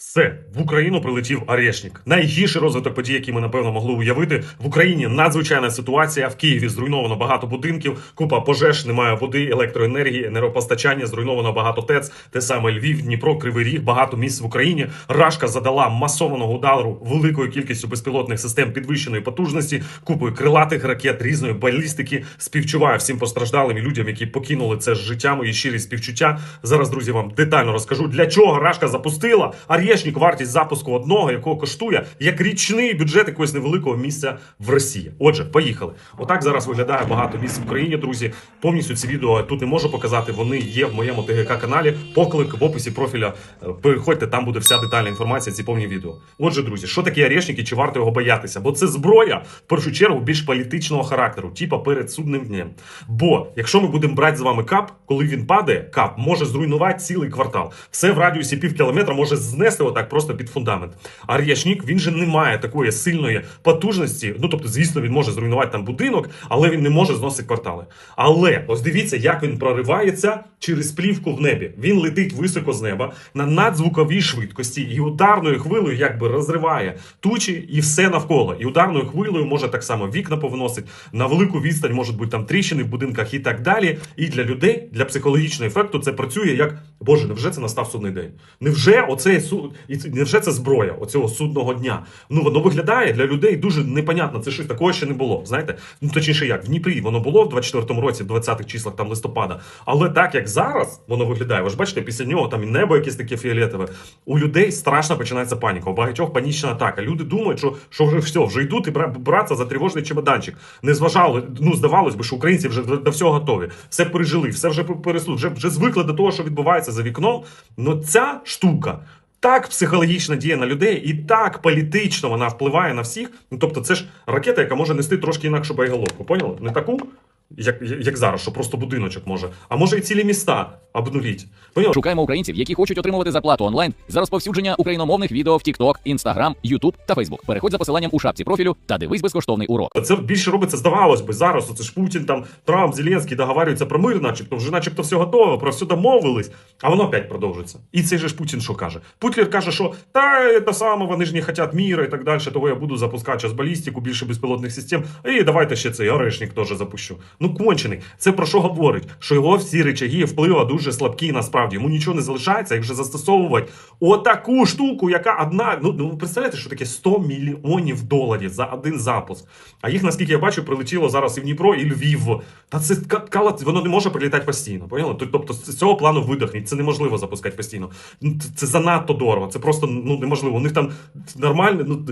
Все в Україну прилетів Орешник. Найгірший розвиток подій, який ми напевно могли уявити. В Україні надзвичайна ситуація. В Києві зруйновано багато будинків, купа пожеж, немає води, електроенергії, енергопостачання, зруйновано багато ТЕЦ. Те саме Львів, Дніпро, Кривий Ріг, багато місць в Україні. Рашка задала масованого удару великою кількістю безпілотних систем підвищеної потужності, купою крилатих ракет, різної балістики. Співчуваю всім постраждалим і людям, які покинули це з життя. Мої щирі співчуття. Зараз, друзі, вам детально розкажу, для чого Рашка запустила. Арєшнік вартість запуску одного, якого коштує як річний бюджет якогось невеликого місця в Росії. Отже, поїхали. Отак зараз виглядає багато місць в Україні, друзі. Повністю ці відео тут не можу показати. Вони є в моєму ТГК каналі. Поклик в описі профіля. Е, Переходьте, там буде вся детальна інформація. Ці повні відео. Отже, друзі, що таке Арєшнік і чи варто його боятися? Бо це зброя в першу чергу більш політичного характеру, типа перед судним днем. Бо якщо ми будемо брати з вами кап, коли він падає, кап може зруйнувати цілий квартал. Все в радіусі пів кілометра може знести отак просто під фундамент. А Ар'яшнік він же не має такої сильної потужності. Ну тобто, звісно, він може зруйнувати там будинок, але він не може зносити квартали. Але ось дивіться, як він проривається через плівку в небі. Він летить високо з неба на надзвуковій швидкості і ударною хвилею якби розриває тучі і все навколо. І ударною хвилею може так само вікна повиносить на велику відстань, можуть бути там тріщини в будинках і так далі. І для людей, для психологічного ефекту, це працює як Боже, невже це настав судний день? Невже оцей суд і це- невже це зброя оцього судного дня? Ну воно виглядає для людей дуже непонятно. Це щось такого ще не було. Знаєте, ну точніше, як в Дніпрі воно було в 24-му році, в 20-х числах там листопада. Але так як зараз воно виглядає, ви ж бачите, після нього там і небо якесь таке фіолетове. У людей страшно починається паніка. У багатьох панічна атака. Люди думають, що, що вже все, вже йдуть і бра- братися за тривожний чемоданчик. Не зважали, ну здавалось би, що українці вже до, всього готові, все пережили, все вже пересли, вже, вже звикли до того, що відбувається за вікном. Ну ця штука. Так психологічно діє на людей, і так політично вона впливає на всіх. Ну тобто, це ж ракета, яка може нести трошки інакшу боєголовку. Поняли? Не таку, як, як зараз, що просто будиночок може, а може і цілі міста обнуліть. Поняли? Шукаємо українців, які хочуть отримувати зарплату онлайн за розповсюдження україномовних відео в TikTok, Instagram, YouTube та Facebook. Переходь за посиланням у шапці профілю та дивись безкоштовний урок. Це більше робиться, здавалось би, зараз. Оце ж Путін, там Трамп, Зеленський договарюються про мир, начебто, вже начебто все готово, про все домовились, а воно опять продовжується. І цей же ж Путін що каже? Путлер каже, що та це саме, вони ж не хочуть міра і так далі, того я буду запускати зараз балістику, більше безпілотних систем. І давайте ще цей орешник теж запущу. Ну, кончений. Це про що говорить? Що його всі речаги впливу дуже слабкі, насправді. Йому нічого не залишається, як вже застосовувати отаку штуку, яка одна. Ну, ну ви представляєте, що таке 100 мільйонів доларів за один запуск. А їх, наскільки я бачу, прилетіло зараз і в Дніпро, і Львів. Та це кала, воно не може прилітати постійно. Поняли? Тобто з цього плану видохніть. Це неможливо запускати постійно. Це- занадто дорого. Це просто ну неможливо. У них там нормально. Ну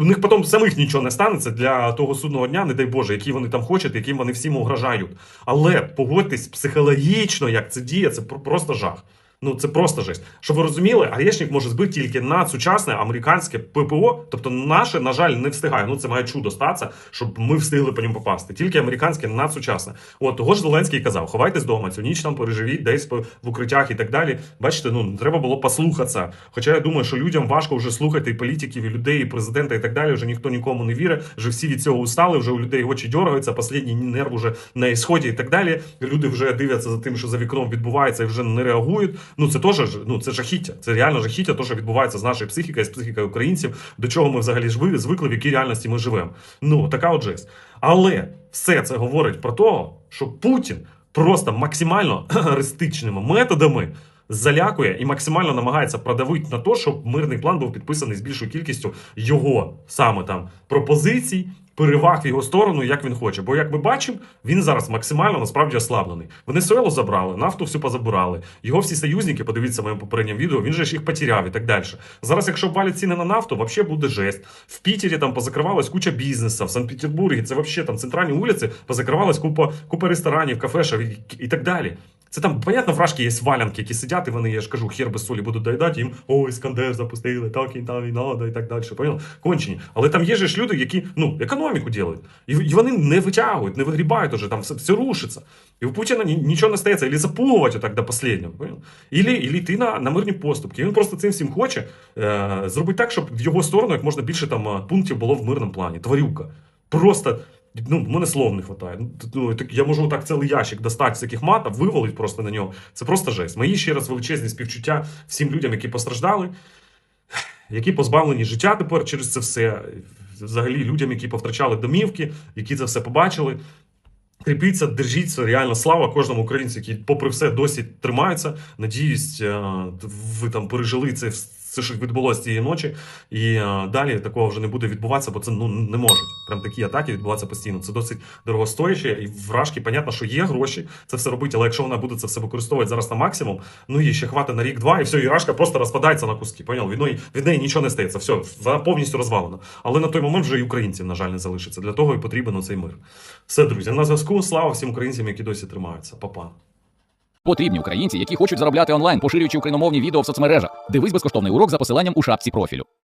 у них потім самих нічого не станеться для того судного дня, не дай Боже, які вони там хочуть, яким вони всім угрожають. Але погодьтесь психологічно, як це діє, це про- просто жах. Ну це просто жесть. Щоб ви розуміли, Арєшник може збити тільки на сучасне американське ППО. Тобто, наше, на жаль, не встигає. Ну це має чудо статися, щоб ми встигли по ньому попасти. Тільки американське надсучасне. От того ж Зеленський казав: ховайтесь вдома, цю ніч там переживіть десь в укриттях і так далі. Бачите, ну треба було послухатися. Хоча я думаю, що людям важко вже слухати і політиків, і людей, і президента, і так далі. Вже ніхто нікому не вірить. Вже всі від цього устали, вже у людей очі дергаються, останній нерв уже на ісході і так далі. Люди вже дивляться за тим, що за вікном відбувається, і вже не реагують. Ну це теж ну це жахіття. Це реально жахіття, то, що відбувається з нашою психікою, з психікою українців, до чого ми взагалі жви- звикли, в якій реальності ми живемо. Ну така от жесть. Але все це говорить про те, що Путін просто максимально аристичними методами. Залякує і максимально намагається продавити на те, щоб мирний план був підписаний з більшою кількістю його саме там пропозицій, переваг в його сторону, як він хоче. Бо як ми бачимо, він зараз максимально насправді ослаблений. Венесуелу забрали, нафту всю позабирали. Його всі союзники, подивіться в моєму попередньому відео, він же ж їх потеряв і так далі. Зараз, якщо валять ціни на нафту, взагалі буде жесть. В Пітері там позакривалась куча бізнесу, в Санкт-Петербургі це взагалі там центральні вулиці, позакривалась купа, купа ресторанів, кафешів і, і так далі. Це там, понятно, вражки є валянки, які сидять, і вони, я ж кажу, хер без солі будуть доїдати, їм ой, Іскандер запустили, так і там і надо, і так далі. Понял? Кончені. Але там є ж люди, які ну, економіку ділять. І, і вони не витягують, не вигрібають уже, там все, все рушиться. І у Путіна нічого не стається, або запугувати отак до останнього. Ілі, ілі йти на, на мирні поступки. Він просто цим всім хоче е, зробити так, щоб в його сторону як можна більше там е, пунктів було в мирному плані. Тварюка. Просто. Ну, мене слов не вистачає. Ну, ну, так я можу так цілий ящик достати всяких матів, вивалити просто на нього. Це просто жесть. Мої ще раз величезні співчуття всім людям, які постраждали. які позбавлені життя тепер через це все. Взагалі людям, які повтрачали домівки, які це все побачили. Кріпіться, держіться, реально слава кожному українцю, який, попри все, досі тримається. Надіюсь, е, ви там пережили це все, що відбулося цієї ночі, і е, далі такого вже не буде відбуватися, бо це ну не можуть. Прям такі атаки відбуватися постійно. Це досить дорогостояще, і вражки, понятно, що є гроші це все робити, але якщо вона буде це все використовувати зараз на максимум, ну і ще хватить на рік-два, і все, і рашка просто розпадається на куски. Поняв? Від неї, від неї нічого не стається. Все, вона повністю розвалена. Але на той момент вже і українців, на жаль, не залишиться. Для того і потрібен оцей мир. Все, друзі, на зв'язку. Слава всім українцям, які досі тримаються. Па-па. Потрібні українці, які хочуть заробляти онлайн, поширюючи україномовні відео в соцмережах. Дивись безкоштовний урок за посиланням у шапці профілю.